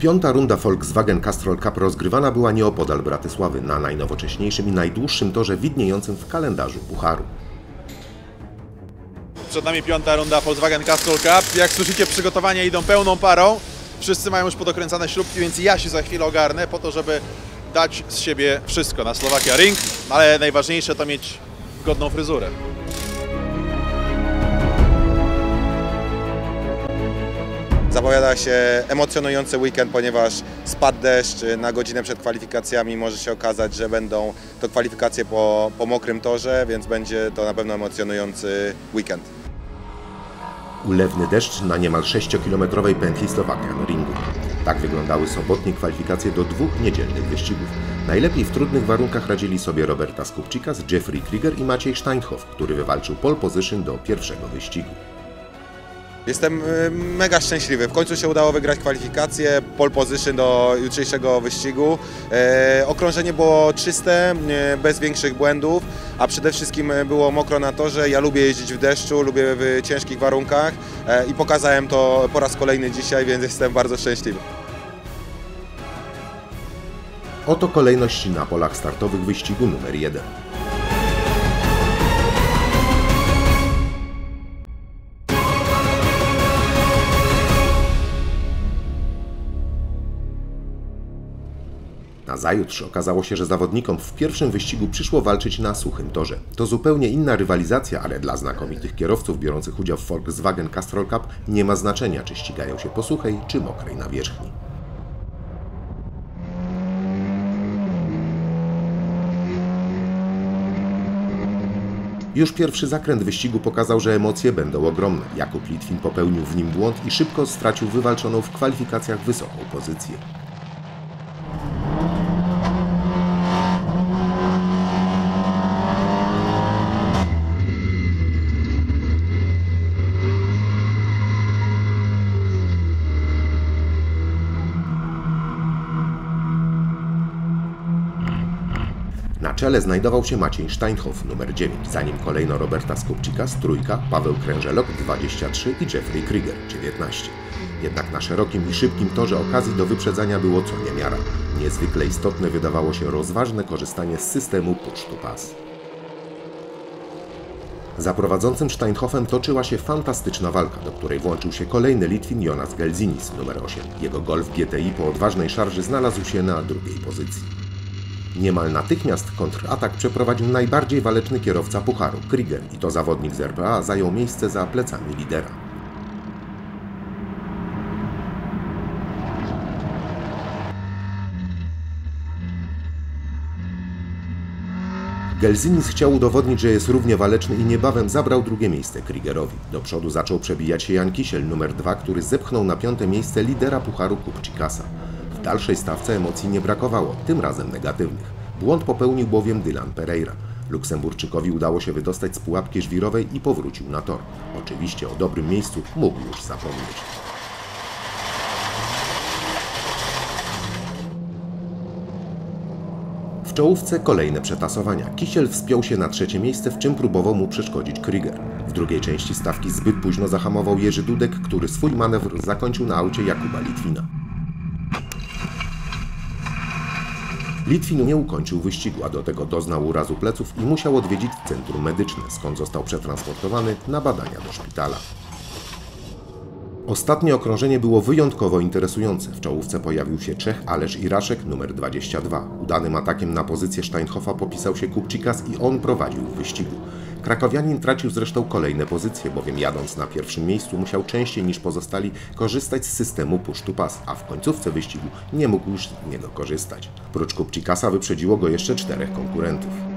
Piąta runda Volkswagen Castrol Cup rozgrywana była nieopodal Bratysławy na najnowocześniejszym i najdłuższym torze widniejącym w kalendarzu Pucharu. Przed nami piąta runda Volkswagen Castrol Cup. Jak słyszycie, przygotowania idą pełną parą. Wszyscy mają już podokręcane śrubki, więc ja się za chwilę ogarnę po to, żeby dać z siebie wszystko na Slowakia Ring, ale najważniejsze to mieć godną fryzurę. Zapowiada się emocjonujący weekend, ponieważ spadł deszcz na godzinę przed kwalifikacjami. Może się okazać, że będą to kwalifikacje po, po mokrym torze, więc będzie to na pewno emocjonujący weekend. Ulewny deszcz na niemal 6-kilometrowej pętli Slowakian Ringu. Tak wyglądały sobotnie kwalifikacje do dwóch niedzielnych wyścigów. Najlepiej w trudnych warunkach radzili sobie Roberta Skupczykas, Jeffrey Krieger i Maciej Steinhoff, który wywalczył pole position do pierwszego wyścigu. Jestem y, mega szczęśliwy. W końcu się udało wygrać kwalifikacje, pole position do jutrzejszego wyścigu. E, okrążenie było czyste, bez większych błędów, a przede wszystkim e, było mokro na torze. Ja lubię jeździć w deszczu, lubię w ciężkich warunkach e, i pokazałem to po raz kolejny dzisiaj, więc jestem bardzo szczęśliwy. Oto kolejność na polach startowych wyścigu numer 1. Nazajutrz okazało się, że zawodnikom w pierwszym wyścigu przyszło walczyć na suchym torze. To zupełnie inna rywalizacja, ale dla znakomitych kierowców biorących udział w Volkswagen Castrol Cup nie ma znaczenia, czy ścigają się po suchej, czy mokrej nawierzchni. Już pierwszy zakręt wyścigu pokazał, że emocje będą ogromne. Jakub Litwin popełnił w nim błąd i szybko stracił wywalczoną w kwalifikacjach wysoką pozycję. Czele znajdował się Maciej Steinhoff, numer 9, za nim kolejno Roberta Skupczyka, trójka, Paweł Krężelok, 23 i Jeffrey Krieger, 19. Jednak na szerokim i szybkim torze okazji do wyprzedzania było co niemiara. Niezwykle istotne wydawało się rozważne korzystanie z systemu push to pass. Za prowadzącym Steinhoffem toczyła się fantastyczna walka, do której włączył się kolejny Litwin Jonas Gelzinis, numer 8. Jego Golf GTI po odważnej szarży znalazł się na drugiej pozycji. Niemal natychmiast kontratak przeprowadził najbardziej waleczny kierowca Pucharu, Krieger, i to zawodnik z RPA zajął miejsce za plecami lidera. Gelzinis chciał udowodnić, że jest równie waleczny i niebawem zabrał drugie miejsce Kriegerowi. Do przodu zaczął przebijać się Jan Kisiel, numer 2, który zepchnął na piąte miejsce lidera Pucharu Kupczykasa. W dalszej stawce emocji nie brakowało, tym razem negatywnych. Błąd popełnił bowiem Dylan Pereira. Luksemburczykowi udało się wydostać z pułapki żwirowej i powrócił na tor. Oczywiście o dobrym miejscu mógł już zapomnieć. W czołówce kolejne przetasowania. Kisiel wspiął się na trzecie miejsce, w czym próbował mu przeszkodzić Krieger. W drugiej części stawki zbyt późno zahamował Jerzy Dudek, który swój manewr zakończył na aucie Jakuba Litwina. Litwin nie ukończył wyścigu, a do tego doznał urazu pleców i musiał odwiedzić centrum medyczne, skąd został przetransportowany na badania do szpitala. Ostatnie okrążenie było wyjątkowo interesujące. W czołówce pojawił się Czech Alesz Iraszek numer 22. Udanym atakiem na pozycję Steinhoffa popisał się Kupczykas i on prowadził w wyścigu. Krakowianin tracił zresztą kolejne pozycje, bowiem jadąc na pierwszym miejscu musiał częściej niż pozostali korzystać z systemu push to pass, a w końcówce wyścigu nie mógł już z niego korzystać. Prócz Kupczykasa wyprzedziło go jeszcze czterech konkurentów.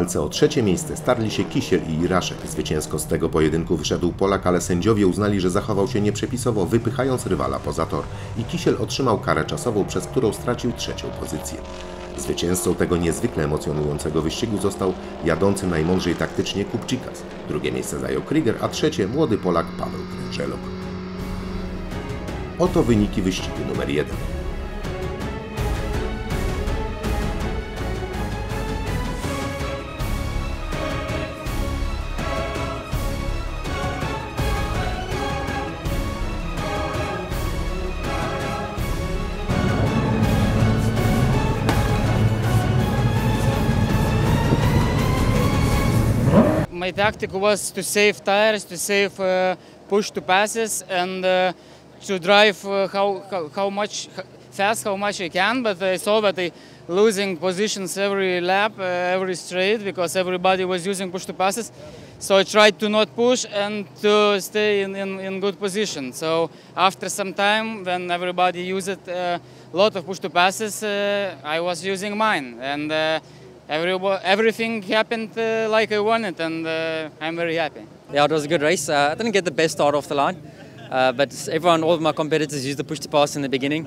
Walce o trzecie miejsce starli się Kisiel i Iraszek. Zwycięsko z tego pojedynku wyszedł Polak, ale sędziowie uznali, że zachował się nieprzepisowo, wypychając rywala poza tor. I Kisiel otrzymał karę czasową, przez którą stracił trzecią pozycję. Zwycięzcą tego niezwykle emocjonującego wyścigu został jadący najmądrzej taktycznie Kupcikas. Drugie miejsce zajął Krieger, a trzecie młody Polak Paweł Krężelok. Oto wyniki wyścigu numer 1. My tactic was to save tires, to save uh, push to passes, and uh, to drive uh, how, how how much fast how much I can. But I saw that I losing positions every lap, uh, every straight because everybody was using push to passes. So I tried to not push and to stay in, in, in good position. So after some time, when everybody used a lot of push to passes, uh, I was using mine, and uh, every, everything happened uh, like I wanted, and uh, I'm very happy. Yeah, it was a good race. Uh, I didn't get the best start off the line, uh, but everyone, all of my competitors used the push to pass in the beginning.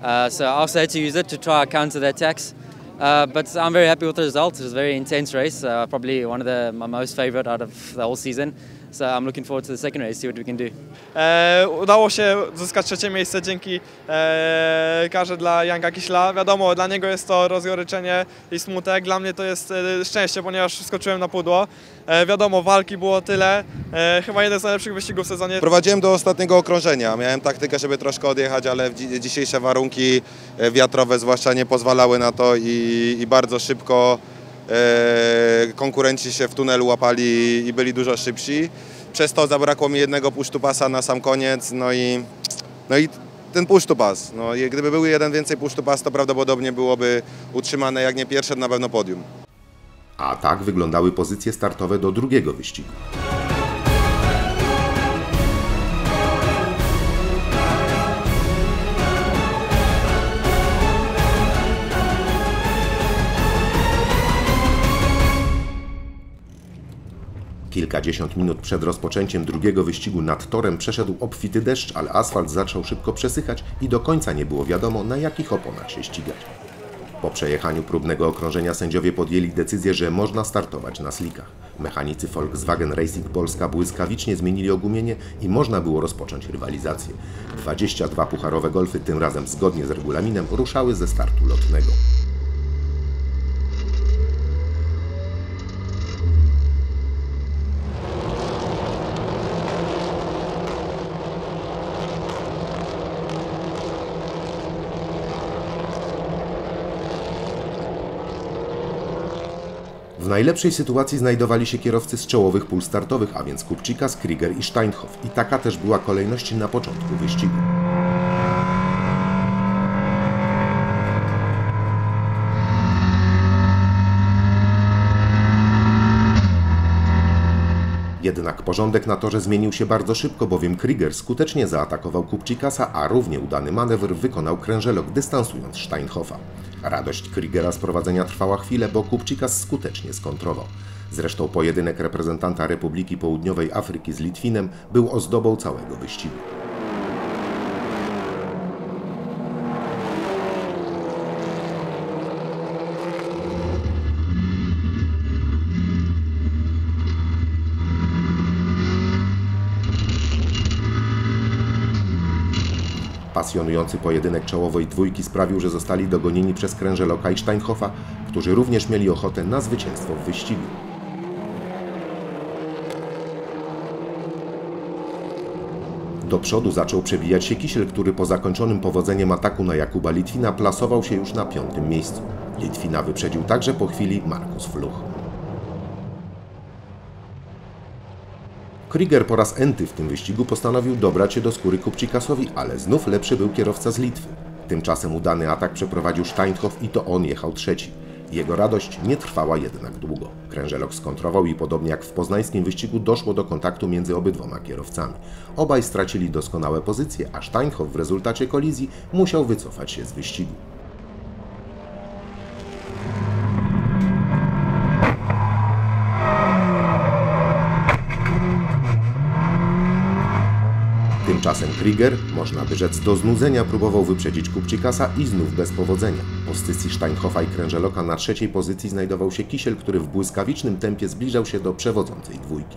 Uh, so I also had to use it to try counter the attacks. Uh, but I'm very happy with the result. It was a very intense race, probably one of the, my most favorite out of the whole season. So I'm looking forward to the second race, see what we can do. E, udało się zyskać trzecie miejsce dzięki e, karze dla Janka Kiśla. Wiadomo, dla niego jest to rozgoryczenie i smutek, dla mnie to jest e, szczęście, ponieważ skoczyłem na pudło. E, wiadomo, walki było tyle, e, chyba jeden z najlepszych wyścigów w sezonie. Prowadziłem do ostatniego okrążenia. Miałem taktykę, żeby troszkę odjechać, ale dzisiejsze warunki e, wiatrowe zwłaszcza nie pozwalały na to i, i bardzo szybko konkurenci się w tunelu łapali i byli dużo szybsi. Przez to zabrakło mi jednego pusztu pasa na sam koniec, no i, no i ten pusztu pas. No, gdyby był jeden więcej pusztu pas, to prawdopodobnie byłoby utrzymane jak nie pierwsze, na pewno podium. A tak wyglądały pozycje startowe do drugiego wyścigu. Kilkadziesiąt minut przed rozpoczęciem drugiego wyścigu nad torem przeszedł obfity deszcz, ale asfalt zaczął szybko przesychać i do końca nie było wiadomo, na jakich oponach się ścigać. Po przejechaniu próbnego okrążenia sędziowie podjęli decyzję, że można startować na slikach. Mechanicy Volkswagen Racing Polska błyskawicznie zmienili ogumienie i można było rozpocząć rywalizację. 22 pucharowe golfy, tym razem zgodnie z regulaminem, ruszały ze startu lotnego. W najlepszej sytuacji znajdowali się kierowcy z czołowych pól startowych, a więc Kupcikas, Krieger i Steinhoff. I taka też była kolejność na początku wyścigu. Jednak porządek na torze zmienił się bardzo szybko, bowiem Krieger skutecznie zaatakował Kupcikasa, a równie udany manewr wykonał Krężelok, dystansując Steinhoffa. Radość Kriegera z prowadzenia trwała chwilę, bo Kupcikas skutecznie skontrował. Zresztą pojedynek reprezentanta Republiki Południowej Afryki z Litwinem był ozdobą całego wyścigu. Pasjonujący pojedynek czołowej dwójki sprawił, że zostali dogonieni przez Krężeloka i Steinhoffa, którzy również mieli ochotę na zwycięstwo w wyścigu. Do przodu zaczął przebijać się Kisiel, który po zakończonym powodzeniem ataku na Jakuba Litwina plasował się już na piątym miejscu. Litwina wyprzedził także po chwili Markus Fluch. Krieger po raz enty w tym wyścigu postanowił dobrać się do skóry Kupcikasowi, ale znów lepszy był kierowca z Litwy. Tymczasem udany atak przeprowadził Steinhoff i to on jechał trzeci. Jego radość nie trwała jednak długo. Krężelok skontrował i podobnie jak w poznańskim wyścigu doszło do kontaktu między obydwoma kierowcami. Obaj stracili doskonałe pozycje, a Steinhoff w rezultacie kolizji musiał wycofać się z wyścigu. Tymczasem Krieger, można by rzec do znudzenia, próbował wyprzedzić Kupczykasa i znów bez powodzenia. W pozycji Steinhoffa i Krężeloka na trzeciej pozycji znajdował się Kisiel, który w błyskawicznym tempie zbliżał się do przewodzącej dwójki.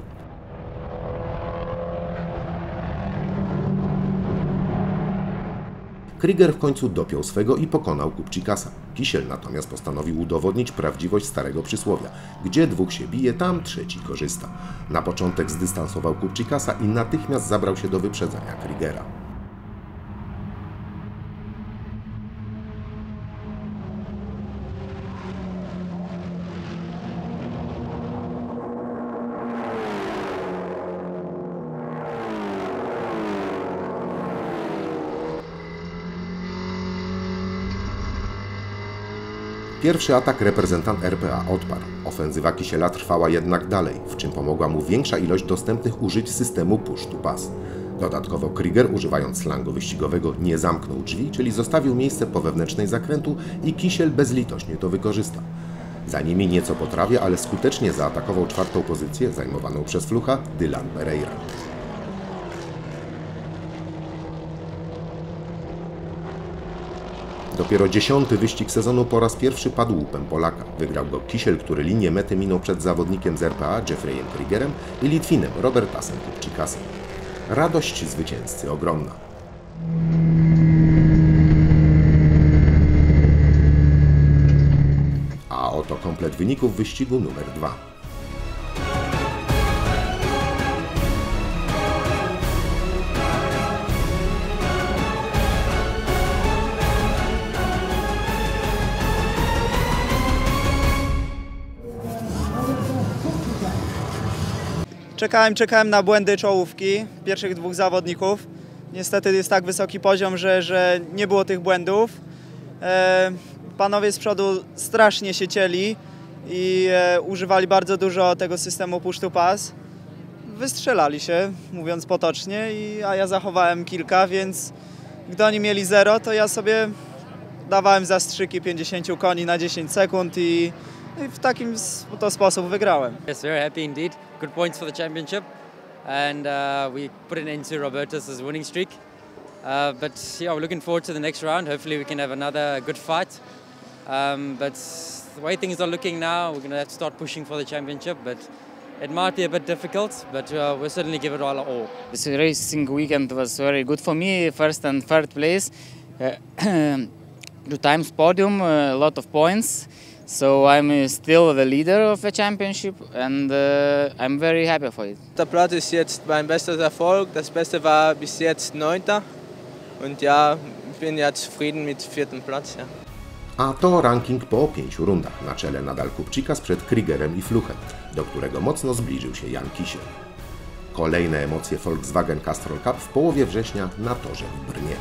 Krieger w końcu dopiął swego i pokonał Kupczykasa. Kisiel natomiast postanowił udowodnić prawdziwość starego przysłowia. Gdzie dwóch się bije, tam trzeci korzysta. Na początek zdystansował Kupczykasa i natychmiast zabrał się do wyprzedzania Kriegera. Pierwszy atak reprezentant RPA odparł. Ofensywa Kisiela trwała jednak dalej, w czym pomogła mu większa ilość dostępnych użyć systemu push to pass. Dodatkowo Krieger, używając slangu wyścigowego, nie zamknął drzwi, czyli zostawił miejsce po wewnętrznej zakrętu i Kisiel bezlitośnie to wykorzystał. Za nimi nieco po trawie, ale skutecznie zaatakował czwartą pozycję zajmowaną przez Flucha Dylan Pereira. Dopiero dziesiąty wyścig sezonu po raz pierwszy padł łupem Polaka. Wygrał go Kisiel, który linię mety minął przed zawodnikiem z RPA Jeffreyem Kriegerem i Litwinem Robertasem Kupczykasem. Radość zwycięzcy ogromna. A oto komplet wyników wyścigu numer dwa. Czekałem, czekałem na błędy czołówki pierwszych dwóch zawodników. Niestety jest tak wysoki poziom, że, że nie było tych błędów. E, panowie z przodu strasznie się cieli i e, używali bardzo dużo tego systemu push to pass. Wystrzelali się, mówiąc potocznie, i, a ja zachowałem kilka, więc gdy oni mieli zero, to ja sobie dawałem zastrzyki 50 koni na 10 sekund i, i w takim s- to sposób wygrałem. Yes, very happy indeed. Good points for the championship, and uh, we put an end to Robertus' winning streak. Uh, but yeah, we're looking forward to the next round. Hopefully, we can have another good fight. Um, but the way things are looking now, we're going to have to start pushing for the championship. But it might be a bit difficult, but uh, we'll certainly give it all our all. This racing weekend was very good for me. First and third place, uh, two times podium, a lot of points. So I'm uh, still the leader of the championship, and uh, I'm very happy for it. Der Platz ist jetzt mein bester Erfolg. Das Beste war bis jetzt Neunter. Und ja, ich bin ja zufrieden mit viertem Platz. Ja. A to ranking po pięciu rundach. Na czele nadal Kupczykas przed Kriegerem i Fluchem, do którego mocno zbliżył się Jan Kisiel. Kolejne emocje Volkswagen Castrol Cup w połowie września na torze w Brnie.